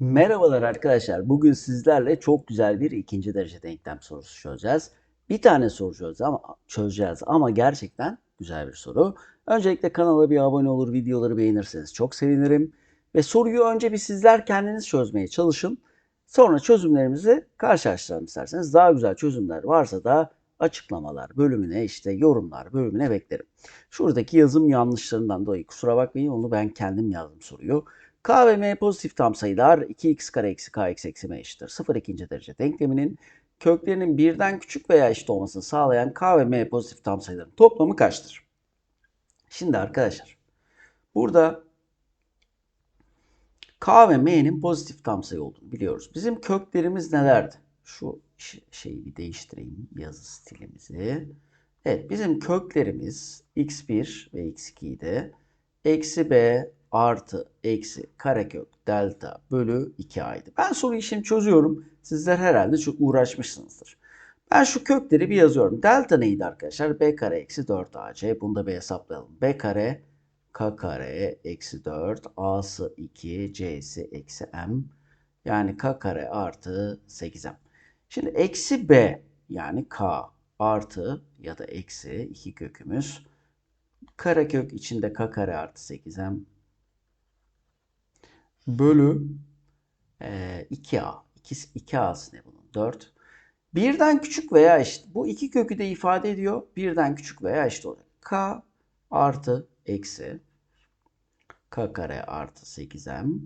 Merhabalar arkadaşlar. Bugün sizlerle çok güzel bir ikinci derece denklem sorusu çözeceğiz. Bir tane soru çözeceğiz ama, çözeceğiz ama gerçekten güzel bir soru. Öncelikle kanala bir abone olur, videoları beğenirseniz çok sevinirim. Ve soruyu önce bir sizler kendiniz çözmeye çalışın. Sonra çözümlerimizi karşılaştıralım isterseniz. Daha güzel çözümler varsa da açıklamalar bölümüne işte yorumlar bölümüne beklerim. Şuradaki yazım yanlışlarından dolayı kusura bakmayın onu ben kendim yazdım soruyu. K ve M pozitif tam sayılar 2x kare eksi k eksi eksi m eşittir. 0 ikinci derece denkleminin köklerinin birden küçük veya eşit olmasını sağlayan K ve M pozitif tam sayıların toplamı kaçtır? Şimdi arkadaşlar burada K ve M'nin pozitif tam sayı olduğunu biliyoruz. Bizim köklerimiz nelerdi? Şu şeyi bir değiştireyim yazı stilimizi. Evet bizim köklerimiz x1 ve x2 idi. Eksi b artı eksi karekök delta bölü 2a'ydı. Ben soruyu şimdi çözüyorum. Sizler herhalde çok uğraşmışsınızdır. Ben şu kökleri bir yazıyorum. Delta neydi arkadaşlar? b kare eksi 4ac. Bunu da bir hesaplayalım. b kare k kare eksi 4 a'sı 2 c'si eksi m. Yani k kare artı 8m. Şimdi eksi b yani k artı ya da eksi iki kökümüz. Karekök içinde k kare artı 8m bölü e, 2a. 2, 2a'sı ne bunun? 4. Birden küçük veya eşit. Bu iki kökü de ifade ediyor. Birden küçük veya eşit olacak. k artı eksi k kare artı 8m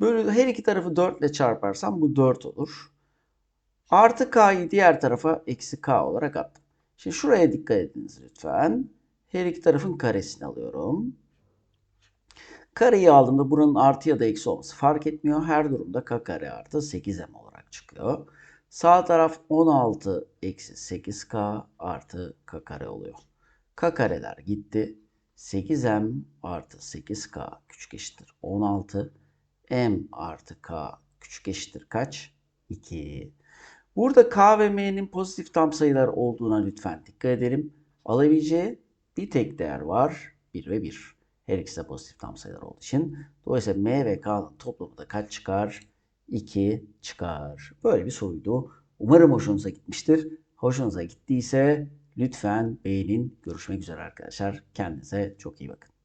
bölü her iki tarafı 4 ile çarparsam bu 4 olur. Artı k'yı diğer tarafa eksi k olarak attım. Şimdi şuraya dikkat ediniz lütfen. Her iki tarafın karesini alıyorum. Kareyi aldığımda buranın artı ya da eksi olması fark etmiyor. Her durumda k kare artı 8m olarak çıkıyor. Sağ taraf 16 eksi 8k artı k kare oluyor. k kareler gitti. 8m artı 8k küçük eşittir 16. m artı k küçük eşittir kaç? 2. Burada k ve m'nin pozitif tam sayılar olduğuna lütfen dikkat edelim. Alabileceği bir tek değer var. 1 ve 1. Her ikisi de pozitif tam sayılar olduğu için. Dolayısıyla M ve K'nın toplamı da kaç çıkar? 2 çıkar. Böyle bir soruydu. Umarım hoşunuza gitmiştir. Hoşunuza gittiyse lütfen beğenin. Görüşmek üzere arkadaşlar. Kendinize çok iyi bakın.